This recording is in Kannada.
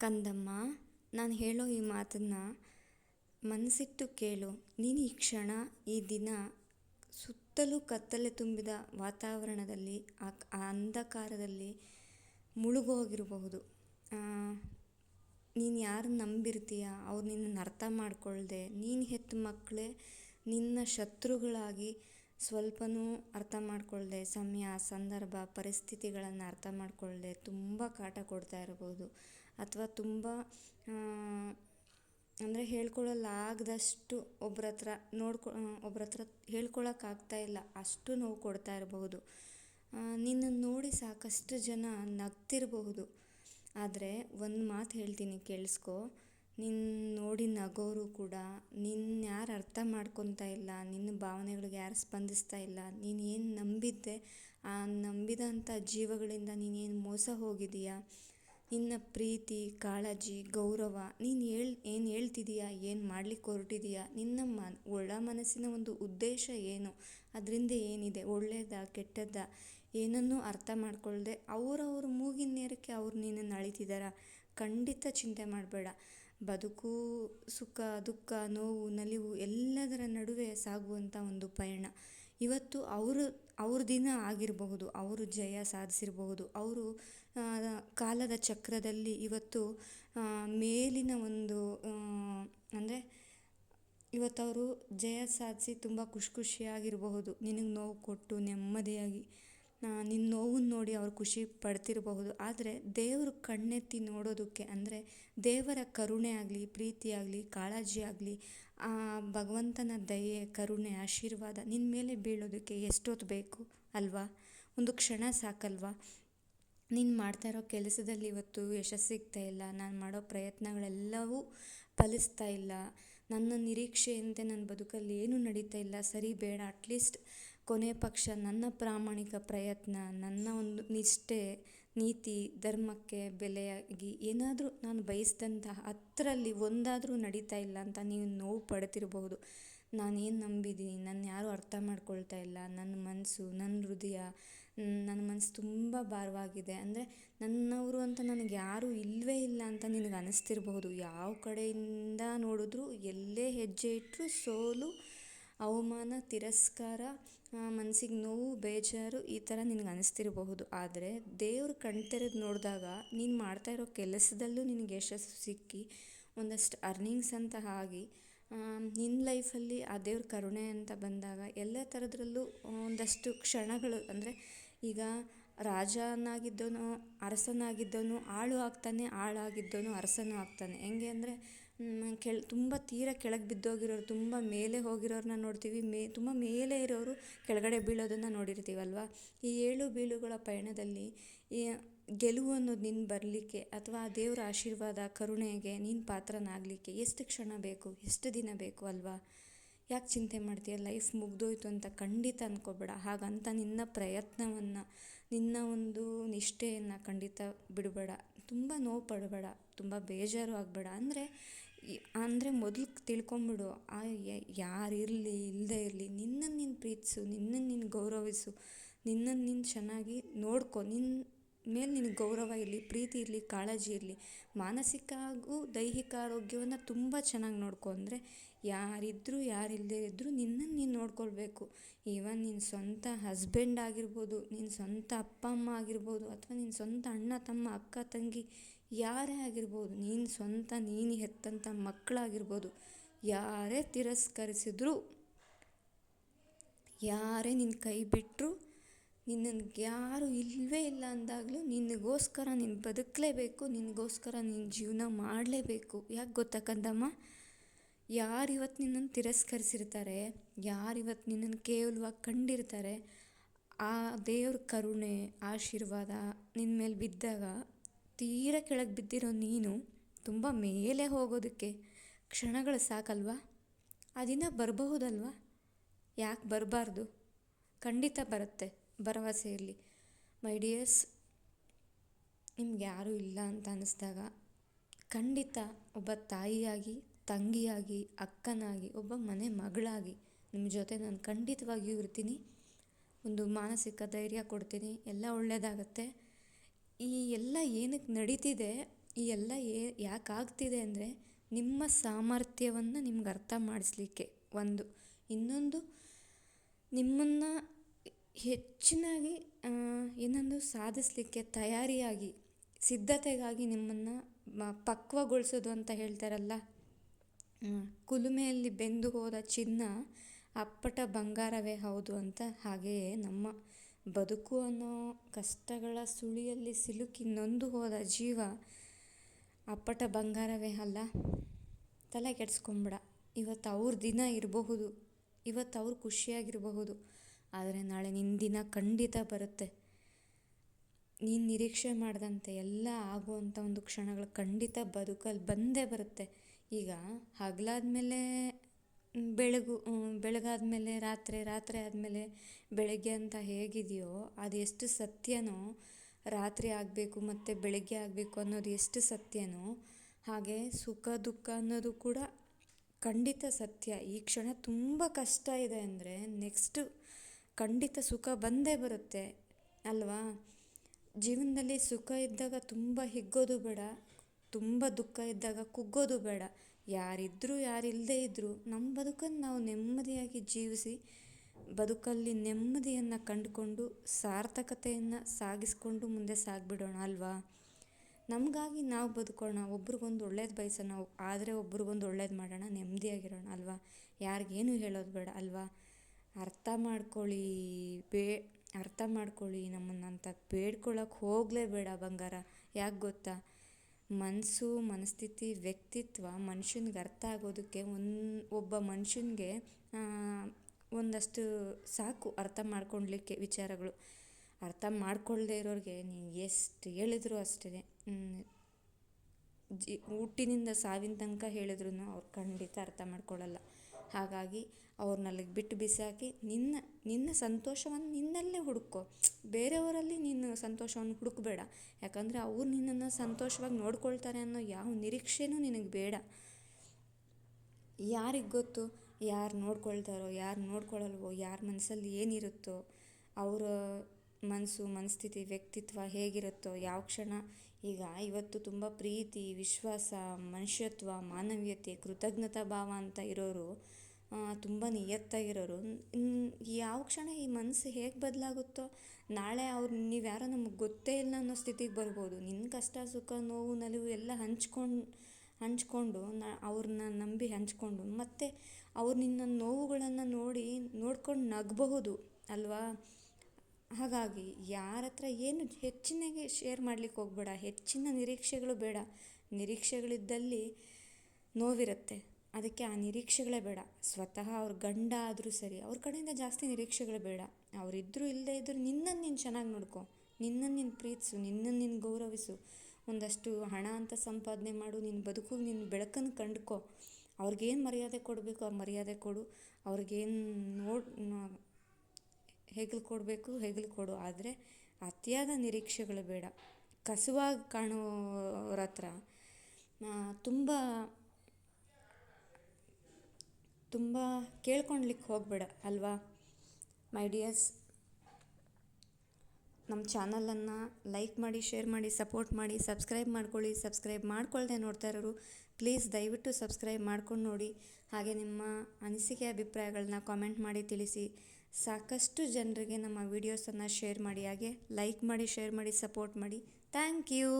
ಕಂದಮ್ಮ, ನಾನು ಹೇಳೋ ಈ ಮಾತನ್ನು ಮನಸ್ಸಿಟ್ಟು ಕೇಳು. ನೀನು ಈ ಕ್ಷಣ, ಈ ದಿನ ಸುತ್ತಲೂ ಕತ್ತಲೆ ತುಂಬಿದ ವಾತಾವರಣದಲ್ಲಿ, ಆ ಅಂಧಕಾರದಲ್ಲಿ ಮುಳುಗೋಗಿರಬಹುದು. ನೀನು ಯಾರು ನಂಬಿರ್ತೀಯ? ಅವ್ರು ನಿನ್ನನ್ನು ಅರ್ಥ ಮಾಡಿಕೊಳ್ಳದೆ ನೀನು ಹೆತ್ತು ಮಕ್ಕಳೇ ನಿನ್ನ ಶತ್ರುಗಳಾಗಿ ಸ್ವಲ್ಪನೂ ಅರ್ಥ ಮಾಡಿಕೊಳ್ಳದೆ ಸಮಯ, ಸಂದರ್ಭ, ಪರಿಸ್ಥಿತಿಗಳನ್ನು ಅರ್ಥ ಮಾಡಿಕೊಳ್ಳದೆ ತುಂಬ ಕಾಟ ಕೊಡ್ತಾ ಇರ್ಬೋದು. ಅಥವಾ ತುಂಬ ಅಂದರೆ ಹೇಳ್ಕೊಳ್ಳಲಾಗದಷ್ಟು ಒಬ್ರ ಹತ್ರ ನೋಡ್ಕೊ ಒಬ್ರ ಹತ್ರ ಹೇಳ್ಕೊಳಕ್ಕೆ ಆಗ್ತಾ ಇಲ್ಲ, ಅಷ್ಟು ನೋವು ಕೊಡ್ತಾ ಇರಬಹುದು. ನಿನ್ನನ್ನು ನೋಡಿ ಸಾಕಷ್ಟು ಜನ ನಗ್ತಿರಬಹುದು. ಆದರೆ ಒಂದು ಮಾತು ಹೇಳ್ತೀನಿ ಕೇಳಿಸ್ಕೊ. ನಿನ್ನ ನೋಡಿ ನಗೋರು ಕೂಡ ನಿನ್ನ ಯಾರು ಅರ್ಥ ಮಾಡ್ಕೊತಾ ಇಲ್ಲ, ನಿನ್ನ ಭಾವನೆಗಳಿಗೆ ಯಾರು ಸ್ಪಂದಿಸ್ತಾ ಇಲ್ಲ, ನೀನು ಏನು ನಂಬಿದ್ದೆ, ಆ ನಂಬಿದಂಥ ಜೀವಗಳಿಂದ ನೀನೇನು ಮೋಸ ಹೋಗಿದೀಯಾ ನಿನ್ನ ಪ್ರೀತಿ, ಕಾಳಜಿ, ಗೌರವ, ನೀನು ಹೇಳ್, ಏನು ಹೇಳ್ತಿದೀಯ, ಏನು ಮಾಡ್ಲಿಕ್ಕೆ ಹೊರ್ಟಿದೀಯ, ನಿನ್ನ ಮನ್, ಒಳ ಮನಸ್ಸಿನ ಒಂದು ಉದ್ದೇಶ ಏನು? ಅದರಿಂದ ಏನಿದೆ? ಒಳ್ಳೆಯದಾ ಕೆಟ್ಟದ್ದಾ? ಏನನ್ನೂ ಅರ್ಥ ಮಾಡ್ಕೊಳ್ಳದೆ ಅವರವ್ರ ಮೂಗಿನ ನೇರಕ್ಕೆ ಅವ್ರು ನಿನ್ನನ್ನು ಅಳಿತಿದ್ದಾರಾ ಖಂಡಿತ ಚಿಂತೆ ಮಾಡಬೇಡ. ಬದುಕು, ಸುಖ, ದುಃಖ, ನೋವು, ನಲಿವು ಎಲ್ಲದರ ನಡುವೆ ಸಾಗುವಂಥ ಒಂದು ಪಯಣ. ಇವತ್ತು ಅವರು ಅವ್ರ ದಿನ ಆಗಿರಬಹುದು, ಅವರು ಜಯ ಸಾಧಿಸಿರಬಹುದು. ಅವರು ಕಾಲದ ಚಕ್ರದಲ್ಲಿ ಇವತ್ತು ಮೇಲಿನ ಒಂದು ಅಂದರೆ ಇವತ್ತು ಅವರು ಜಯ ಸಾಧಿಸಿ ತುಂಬ ಖುಷಿ ಖುಷಿಯಾಗಿರಬಹುದು. ನಿನಗೆ ನೋವು ಕೊಟ್ಟು ನೆಮ್ಮದಿಯಾಗಿ ನಿನ್ನ ನೋವನ್ನು ನೋಡಿ ಅವ್ರು ಖುಷಿ ಪಡ್ತಿರಬಹುದು. ಆದರೆ ದೇವರು ಕಣ್ಣೆತ್ತಿ ನೋಡೋದಕ್ಕೆ ಅಂದರೆ ದೇವರ ಕರುಣೆ ಆಗಲಿ, ಪ್ರೀತಿ ಆಗಲಿ, ಕಾಳಜಿ ಆಗಲಿ ಆ ಭಗವಂತನ ದಯೆ, ಕರುಣೆ, ಆಶೀರ್ವಾದ ನಿನ್ನ ಮೇಲೆ ಬೀಳೋದಕ್ಕೆ ಎಷ್ಟೊತ್ತು ಬೇಕು ಅಲ್ವಾ? ಒಂದು ಕ್ಷಣ ಸಾಕಲ್ವಾ? ನೀನು ಮಾಡ್ತಾ ಇರೋ ಕೆಲಸದಲ್ಲಿ ಇವತ್ತು ಯಶಸ್ಸು ಸಿಗ್ತಾ ಇಲ್ಲ. ನಾನು ಮಾಡೋ ಪ್ರಯತ್ನಗಳೆಲ್ಲವೂ ಫಲಿಸ್ತಾ ಇಲ್ಲ. ನನ್ನ ನಿರೀಕ್ಷೆಯಂತೆ ನನ್ನ ಬದುಕಲ್ಲಿ ಏನೂ ನಡೀತಾ ಇಲ್ಲ. ಸರಿ, ಬೇಡ. ಅಟ್ಲೀಸ್ಟ್ ಕೊನೆ ಪಕ್ಷ ನನ್ನ ಪ್ರಾಮಾಣಿಕ ಪ್ರಯತ್ನ, ನನ್ನ ಒಂದು ನಿಷ್ಠೆ ನೀತಿ ಧರ್ಮಕ್ಕೆ ಬೆಲೆಯಾಗಿ ಏನಾದರೂ ನಾನು ಬಯಸಿದಂತಹ ಹತ್ತರಲ್ಲಿ ಒಂದಾದರೂ ನಡೀತಾ ಇಲ್ಲ ಅಂತ ನೀವು ನೋವು ಪಡ್ತಿರಬಹುದು ನಾನೇನು ನಂಬಿದ್ದೀನಿ? ನನ್ನ ಯಾರೂ ಅರ್ಥ ಮಾಡ್ಕೊಳ್ತಾ ಇಲ್ಲ. ನನ್ನ ಮನಸ್ಸು ನನ್ನ ಹೃದಯ ನನ್ನ ಮನಸ್ಸು ತುಂಬ ಭಾರವಾಗಿದೆ. ಅಂದರೆ ನನ್ನವರು ಅಂತ ನನಗೆ ಯಾರೂ ಇಲ್ಲವೇ ಇಲ್ಲ ಅಂತ ನಿನಗೆ ಅನಿಸ್ತಿರಬಹುದು. ಯಾವ ಕಡೆಯಿಂದ ನೋಡಿದ್ರೂ ಎಲ್ಲೇ ಹೆಜ್ಜೆ ಇಟ್ಟರೂ ಸೋಲು ಅವಮಾನ, ತಿರಸ್ಕಾರ ಮನ್ಸಿಗೆ ನೋವು, ಬೇಜಾರು ಈ ಥರ ನಿನಗೆ ಅನಿಸ್ತಿರಬಹುದು. ಆದರೆ ದೇವ್ರು ಕಣ್ತೆರೆದು ನೋಡಿದಾಗ ನೀನು ಮಾಡ್ತಾ ಇರೋ ಕೆಲಸದಲ್ಲೂ ನಿನಗೆ ಯಶಸ್ಸು ಸಿಕ್ಕಿ ಒಂದಷ್ಟು ಅರ್ನಿಂಗ್ಸ್ ಅಂತ ಆಗಿ ನಿನ್ನ ಲೈಫಲ್ಲಿ ಆ ದೇವ್ರ ಕರುಣೆ ಅಂತ ಬಂದಾಗ ಎಲ್ಲ ಥರದ್ರಲ್ಲೂ ಒಂದಷ್ಟು ಕ್ಷಣಗಳು, ಅಂದರೆ ಈಗ ರಾಜನಾಗಿದ್ದವನು, ಅರಸನಾಗಿದ್ದವನು, ಆಳು ಆಗ್ತಾನೆ, ಆಳಾಗಿದ್ದವನು, ಅರಸನೂ ಆಗ್ತಾನೆ. ಹೆಂಗೆ ಅಂದರೆ ಕೆಳ, ತುಂಬ ತೀರ ಕೆಳಗೆ ಬಿದ್ದೋಗಿರೋರು, ತುಂಬ ಮೇಲೆ ಹೋಗಿರೋರನ್ನ ನೋಡ್ತೀವಿ. ಮೇ, ತುಂಬ ಮೇಲೆ ಇರೋರು ಕೆಳಗಡೆ ಬೀಳೋದನ್ನು ನೋಡಿರ್ತೀವಲ್ವಾ? ಈ ಏಳು ಬೀಳುಗಳ ಪಯಣದಲ್ಲಿ, ಈ ಗೆಲುವು ಅನ್ನೋದು ನಿನ್ನ ಬರಲಿಕ್ಕೆ ಅಥವಾ ದೇವರ ಆಶೀರ್ವಾದ, ಕರುಣೆಗೆ ನೀನು ಪಾತ್ರನಾಗಲಿಕ್ಕೆ ಎಷ್ಟು ಕ್ಷಣ ಬೇಕು, ಎಷ್ಟು ದಿನ ಬೇಕು ಅಲ್ವಾ? ಯಾಕೆ ಚಿಂತೆ ಮಾಡ್ತೀಯ? ಲೈಫ್ ಮುಗ್ದೋಯ್ತು ಅಂತ ಖಂಡಿತ ಅಂದ್ಕೋಬೇಡ ಹಾಗಂತ ನಿನ್ನ ಪ್ರಯತ್ನವನ್ನು, ನಿನ್ನ ಒಂದು ನಿಷ್ಠೆಯನ್ನು ಖಂಡಿತ ಬಿಡಬೇಡ. ತುಂಬ ನೋವು ಪಡಬೇಡ. ತುಂಬ ಬೇಜಾರು ಆಗಬೇಡ. ಅಂದರೆ ಅಂದರೆ ಮೊದಲು ತಿಳ್ಕೊಂಬಿಡು, ಆ ಇರಲಿ ಇಲ್ಲದೆ ಇರಲಿ ನಿನ್ನನ್ನು ನೀನು ಪ್ರೀತಿಸು ನಿನ್ನನ್ನು ನೀನು ಗೌರವಿಸು ನಿನ್ನನ್ನು ನೀನು ಚೆನ್ನಾಗಿ ನೋಡ್ಕೊ ನಿನ್ನ ಮೇಲೆ ನಿನಗೆ ಗೌರವ ಇರಲಿ, ಪ್ರೀತಿ ಇರಲಿ, ಕಾಳಜಿ ಇರಲಿ ಮಾನಸಿಕ ಹಾಗೂ ದೈಹಿಕ ಆರೋಗ್ಯವನ್ನು ತುಂಬ ಚೆನ್ನಾಗಿ ನೋಡ್ಕೊ. ಅಂದರೆ ಯಾರಿದ್ದರೂ ಯಾರಿಲ್ಲದೇ ಇದ್ದರೂ ನಿನ್ನನ್ನು ನೀನು ನೋಡ್ಕೊಳ್ಬೇಕು. ಈವನ್ ನಿನ್ನ ಸ್ವಂತ ಹಸ್ಬೆಂಡ್ ಆಗಿರ್ಬೋದು, ನಿನ್ನ ಸ್ವಂತ ಅಪ್ಪ ಅಮ್ಮ ಆಗಿರ್ಬೋದು, ಅಥವಾ ನಿನ್ನ ಸ್ವಂತ ಅಣ್ಣ, ತಮ್ಮ ಅಕ್ಕ, ತಂಗಿ, ಯಾರೇ ಆಗಿರ್ಬೋದು ನೀನು ಸ್ವಂತ ನೀನು ಹೆತ್ತಂಥ ಮಕ್ಕಳಾಗಿರ್ಬೋದು, ಯಾರೇ ತಿರಸ್ಕರಿಸಿದ್ರು, ಯಾರೇ ನಿನ್ನ ಕೈ ಬಿಟ್ಟರು ನಿನ್ನನ್ನು ಯಾರು ಇಲ್ಲವೇ ಇಲ್ಲ ಅಂದಾಗಲೂ ನಿನಗೋಸ್ಕರ ನೀನು ಬದುಕಲೇಬೇಕು, ನಿನಗೋಸ್ಕರ ನೀನು ಜೀವನ ಮಾಡಲೇಬೇಕು. ಯಾಕೆ ಗೊತ್ತಾ ಕಂದಮ್ಮ? ಯಾರು ಇವತ್ತು ನಿನ್ನನ್ನು ತಿರಸ್ಕರಿಸಿರ್ತಾರೆ, ಯಾರು ಇವತ್ತು ನಿನ್ನನ್ನು ಕೇವಲವಾಗಿ ಕಂಡಿರ್ತಾರೆ, ಆ ದೇವ್ರ ಕರುಣೆ, ಆಶೀರ್ವಾದ ನಿನ್ನ ಮೇಲೆ ಬಿದ್ದಾಗ ತೀರ ಕೆಳಗೆ ಬಿದ್ದಿರೋ ನೀನು ತುಂಬ ಮೇಲೆ ಹೋಗೋದಕ್ಕೆ ಕ್ಷಣಗಳು ಸಾಕಲ್ವಾ? ಆ ದಿನ ಬರಬಹುದಲ್ವಾ? ಯಾಕೆ ಬರಬಾರ್ದು? ಖಂಡಿತ ಬರುತ್ತೆ, ಭರವಸೆ ಇರಲಿ. ಮೈ ಡಿಯರ್ಸ್, ನಿಮ್ಗೆ ಯಾರೂ ಇಲ್ಲ ಅಂತ ಅನ್ನಿಸ್ದಾಗ ಖಂಡಿತ ಒಬ್ಬ ತಾಯಿಯಾಗಿ ತಂಗಿಯಾಗಿ, ಅಕ್ಕನಾಗಿ, ಒಬ್ಬ ಮನೆ ಮಗಳಾಗಿ. ನಿಮ್ಮ ಜೊತೆ ನಾನು ಖಂಡಿತವಾಗಿಯೂ ಇರ್ತೀನಿ. ಒಂದು ಮಾನಸಿಕ ಧೈರ್ಯ ಕೊಡ್ತೀನಿ. ಎಲ್ಲ ಒಳ್ಳೆಯದಾಗತ್ತೆ ಈ ಎಲ್ಲ ಏನಕ್ಕೆ ನಡೀತಿದೆ, ಈ ಎಲ್ಲ ಏ ಯಾಕಾಗ್ತಿದೆ ಅಂದರೆ ನಿಮ್ಮ ಸಾಮರ್ಥ್ಯವನ್ನು ನಿಮ್ಗೆ ಅರ್ಥ ಮಾಡಿಸ್ಲಿಕ್ಕೆ ಒಂದು. ಇನ್ನೊಂದು, ನಿಮ್ಮನ್ನು ಹೆಚ್ಚಿನಾಗಿ ಏನೊಂದು ಸಾಧಿಸಲಿಕ್ಕೆ ತಯಾರಿಯಾಗಿ, ಸಿದ್ಧತೆಗಾಗಿ ನಿಮ್ಮನ್ನು ಪಕ್ವಗೊಳಿಸೋದು ಅಂತ ಹೇಳ್ತಾರಲ್ಲ. ಕುಲುಮೆಯಲ್ಲಿ ಬೆಂದು ಹೋದ ಚಿನ್ನ ಅಪ್ಪಟ ಬಂಗಾರವೇ ಹೌದು ಅಂತ ಹಾಗೆಯೇ ನಮ್ಮ ಬದುಕು ಅನ್ನೋ ಕಷ್ಟಗಳ ಸುಳಿಯಲ್ಲಿ ಸಿಲುಕಿ ನೊಂದು ಹೋದ ಜೀವ ಅಪ್ಪಟ ಬಂಗಾರವೇ ಅಲ್ಲ. ತಲೆ ಕೆಡಿಸ್ಕೊಂಬಿಡ. ಇವತ್ತು ಅವ್ರ ದಿನ ಇರಬಹುದು. ಇವತ್ತು ಅವ್ರು ಖುಷಿಯಾಗಿರಬಹುದು. ಆದರೆ ನಾಳೆ ನಿನ್ನ ದಿನ ಖಂಡಿತ ಬರುತ್ತೆ. ನೀನು ನಿರೀಕ್ಷೆ ಮಾಡಿದಂತೆ ಎಲ್ಲ ಆಗುವಂಥ ಒಂದು ಕ್ಷಣಗಳು ಖಂಡಿತ ಬದುಕಲ್ಲಿ ಬಂದೇ ಬರುತ್ತೆ. ಈಗ ಹಗಲಾದ್ಮೇಲೆ ಬೆಳಗು ಬೆಳಗಾದ್ಮೇಲೆ ರಾತ್ರಿ ರಾತ್ರಿ ಆದಮೇಲೆ ಬೆಳಗ್ಗೆ ಅಂತ ಹೇಗಿದೆಯೋ ಅದು ಎಷ್ಟು ಸತ್ಯನೋ, ರಾತ್ರಿ ಆಗಬೇಕು ಮತ್ತು ಬೆಳಗ್ಗೆ ಆಗಬೇಕು ಅನ್ನೋದು ಎಷ್ಟು ಸತ್ಯನೋ, ಹಾಗೆ ಸುಖ, ದುಃಖ ಅನ್ನೋದು ಕೂಡ ಖಂಡಿತ ಸತ್ಯ. ಈ ಕ್ಷಣ ತುಂಬ ಕಷ್ಟ ಇದೆ ಅಂದರೆ ನೆಕ್ಸ್ಟು ಖಂಡಿತ ಸುಖ ಬಂದೇ ಬರುತ್ತೆ, ಅಲ್ವಾ? ಜೀವನದಲ್ಲಿ ಸುಖ ಇದ್ದಾಗ ತುಂಬ ಹಿಗ್ಗೋದು ಬೇಡ. ತುಂಬ ದುಃಖ ಇದ್ದಾಗ ಕುಗ್ಗೋದು ಬೇಡ. ಯಾರಿದ್ದರೂ ಯಾರಿಲ್ಲದೇ ಇದ್ದರೂ ನಮ್ಮ ಬದುಕನ್ನು ನಾವು ನೆಮ್ಮದಿಯಾಗಿ ಜೀವಿಸಿ, ಬದುಕಲ್ಲಿ ನೆಮ್ಮದಿಯನ್ನು ಕಂಡುಕೊಂಡು, ಸಾರ್ಥಕತೆಯನ್ನು ಸಾಗಿಸ್ಕೊಂಡು ಮುಂದೆ ಸಾಗಿಬಿಡೋಣ ಅಲ್ವಾ? ನಮಗಾಗಿ ನಾವು ಬದುಕೋಣ, ಒಬ್ರಿಗೊಂದು ಒಳ್ಳೇದು ಬಯಸೋಣ, ಆದರೆ ಒಬ್ರಿಗೊಂದು ಒಳ್ಳೇದು ಮಾಡೋಣ, ನೆಮ್ಮದಿಯಾಗಿರೋಣ ಅಲ್ವಾ? ಯಾರಿಗೇನು ಹೇಳೋದು ಬೇಡ ಅಲ್ವಾ? ಅರ್ಥ ಮಾಡ್ಕೊಳ್ಳಿ ಬೇ, ಅರ್ಥ ಮಾಡ್ಕೊಳ್ಳಿ ನಮ್ಮನ್ನು ಅಂತ ಬೇಡ್ಕೊಳ್ಳೋಕೆ ಹೋಗಲೇ ಹೋಗಲೇಬೇಡ ಬಂಗಾರ. ಯಾಕೆ ಗೊತ್ತಾ? ಮನಸ್ಸು ಮನಸ್ಥಿತಿ, ವ್ಯಕ್ತಿತ್ವ ಮನುಷ್ಯನ್ಗೆ ಅರ್ಥ ಆಗೋದಕ್ಕೆ ಒಂದು ಒಬ್ಬ ಮನುಷ್ಯನ್ಗೆ ಒಂದಷ್ಟು ಸಾಕು ಅರ್ಥ ಮಾಡ್ಕೊಳ್ಲಿಕ್ಕೆ ವಿಚಾರಗಳು. ಅರ್ಥ ಮಾಡ್ಕೊಳ್ಳದೇ ಇರೋರಿಗೆ ನೀವು ಎಷ್ಟು ಹೇಳಿದ್ರು ಅಷ್ಟೇ ಜಿ ಹುಟ್ಟಿನಿಂದ ಸಾವಿನ ತನಕ ಹೇಳಿದ್ರು ಅವ್ರು ಖಂಡಿತ ಅರ್ಥ ಮಾಡ್ಕೊಳ್ಳಲ್ಲ ಹಾಗಾಗಿ ಅವ್ರನ್ನ ಅಲ್ಲಿಗೆ ಬಿಟ್ಟು ಬಿಸಾಕಿ ನಿನ್ನ ನಿನ್ನ ಸಂತೋಷವನ್ನು ನಿನ್ನಲ್ಲೇ ಹುಡುಕೋ. ಬೇರೆಯವರಲ್ಲಿ ನಿನ್ನ ಸಂತೋಷವನ್ನು ಹುಡುಕಬೇಡ. ಯಾಕಂದರೆ ಅವ್ರು ನಿನ್ನನ್ನು ಸಂತೋಷವಾಗಿ ನೋಡ್ಕೊಳ್ತಾರೆ ಅನ್ನೋ ಯಾವ ನಿರೀಕ್ಷೆನೂ ನಿನಗೆ ಬೇಡ. ಯಾರಿಗೆ ಗೊತ್ತು? ಯಾರು ನೋಡ್ಕೊಳ್ತಾರೋ, ಯಾರು ನೋಡ್ಕೊಳ್ಳಲ್ವೋ ಯಾರ ಮನಸ್ಸಲ್ಲಿ ಏನಿರುತ್ತೋ, ಅವರ ಮನಸ್ಸು ಮನಸ್ಥಿತಿ, ವ್ಯಕ್ತಿತ್ವ ಹೇಗಿರುತ್ತೋ, ಯಾವ ಕ್ಷಣ ಈಗ ಇವತ್ತು ತುಂಬ ಪ್ರೀತಿ, ವಿಶ್ವಾಸ, ಮನುಷ್ಯತ್ವ, ಮಾನವೀಯತೆ, ಕೃತಜ್ಞತಾ ಭಾವ ಅಂತ ಇರೋರು ತುಂಬ ನಿಯತ್ತಾಗಿರೋರು ಯಾವ ಕ್ಷಣ ಈ ಮನಸ್ಸು ಹೇಗೆ ಬದಲಾಗುತ್ತೋ, ನಾಳೆ ಅವ್ರು ನೀವು ಯಾರೋ ನಮಗೆ ಗೊತ್ತೇ ಇಲ್ಲ ಅನ್ನೋ ಸ್ಥಿತಿಗೆ ಬರ್ಬೋದು. ನಿನ್ನ ಕಷ್ಟ, ಸುಖ, ನೋವು, ನಲಿವು ಎಲ್ಲ ಹಂಚ್ಕೊಂಡು ಹಂಚ್ಕೊಂಡು, ನ ಅವ್ರನ್ನ ನಂಬಿ ಹಂಚ್ಕೊಂಡು, ಮತ್ತು ಅವ್ರು ನಿನ್ನ ನೋವುಗಳನ್ನು ನೋಡಿ, ನೋಡ್ಕೊಂಡು ನಗಬಹುದು, ಅಲ್ವಾ? ಹಾಗಾಗಿ ಯಾರ ಹತ್ರ ಏನು ಹೆಚ್ಚಿನಗೆ ಶೇರ್ ಮಾಡ್ಲಿಕ್ಕೆ ಹೋಗಬೇಡ, ಹೆಚ್ಚಿನ ನಿರೀಕ್ಷೆಗಳು ಬೇಡ. ನಿರೀಕ್ಷೆಗಳಿದ್ದಲ್ಲಿ ನೋವಿರುತ್ತೆ. ಅದಕ್ಕೆ ಆ ನಿರೀಕ್ಷೆಗಳೇ ಬೇಡ. ಸ್ವತಃ ಅವ್ರ ಗಂಡ ಆದರೂ ಸರಿ, ಅವ್ರ ಕಡೆಯಿಂದ ಜಾಸ್ತಿ ನಿರೀಕ್ಷೆಗಳು ಬೇಡ. ಅವರಿದ್ದರೂ ಇಲ್ಲದೇ ಇದ್ದರೂ ನಿನ್ನನ್ನು ನೀನು ಚೆನ್ನಾಗಿ ನೋಡ್ಕೊ. ನಿನ್ನನ್ನು ನೀನು ಪ್ರೀತಿಸು, ನಿನ್ನನ್ನು ನೀನು ಗೌರವಿಸು. ಒಂದಷ್ಟು ಹಣ ಅಂತ ಸಂಪಾದನೆ ಮಾಡು ನಿನ್ನ ಬದುಕು ನಿನ್ನ ಬೆಳಕನ್ನು ಕಂಡುಕೋ. ಅವ್ರಿಗೇನು ಮರ್ಯಾದೆ ಕೊಡಬೇಕು ಆ ಮರ್ಯಾದೆ ಕೊಡು. ಅವ್ರಿಗೇನು ನೋಡಿ ಹೆಗಲು ಕೊಡಬೇಕು, ಹೆಗಲು ಕೊಡು. ಆದರೆ ಅತಿಯಾದ ನಿರೀಕ್ಷೆಗಳು ಬೇಡ. ಕಸುವಾಗಿ ಕಾಣೋರ ಹತ್ರ ತುಂಬ ತುಂಬ ಕೇಳ್ಕೊಳ್ಲಿಕ್ಕೆ ಹೋಗಬೇಡ, ಅಲ್ವಾ? ಮೈ ಡಿಯರ್ಸ್ ನಮ್ಮ ಚಾನಲನ್ನು ಲೈಕ್ ಮಾಡಿ, ಶೇರ್ ಮಾಡಿ, ಸಪೋರ್ಟ್ ಮಾಡಿ, ಸಬ್ಸ್ಕ್ರೈಬ್ ಮಾಡ್ಕೊಳ್ಳಿ. ಸಬ್ಸ್ಕ್ರೈಬ್ ಮಾಡ್ಕೊಳ್ಳದೆ ನೋಡ್ತಾ ಇರೋರು, ಪ್ಲೀಸ್ ದಯವಿಟ್ಟು ಸಬ್ಸ್ಕ್ರೈಬ್ ಮಾಡ್ಕೊಂಡು ನೋಡಿ. ಹಾಗೆ ನಿಮ್ಮ ಅನಿಸಿಕೆ, ಅಭಿಪ್ರಾಯಗಳನ್ನ ಕಾಮೆಂಟ್ ಮಾಡಿ ತಿಳಿಸಿ. ಸಾಕಷ್ಟು ಜನರಿಗೆ ನಮ್ಮ ವೀಡಿಯೋಸನ್ನು ಶೇರ್ ಮಾಡಿ, ಹಾಗೆ ಲೈಕ್ ಮಾಡಿ ಶೇರ್ ಮಾಡಿ ಸಪೋರ್ಟ್ ಮಾಡಿ. Thank you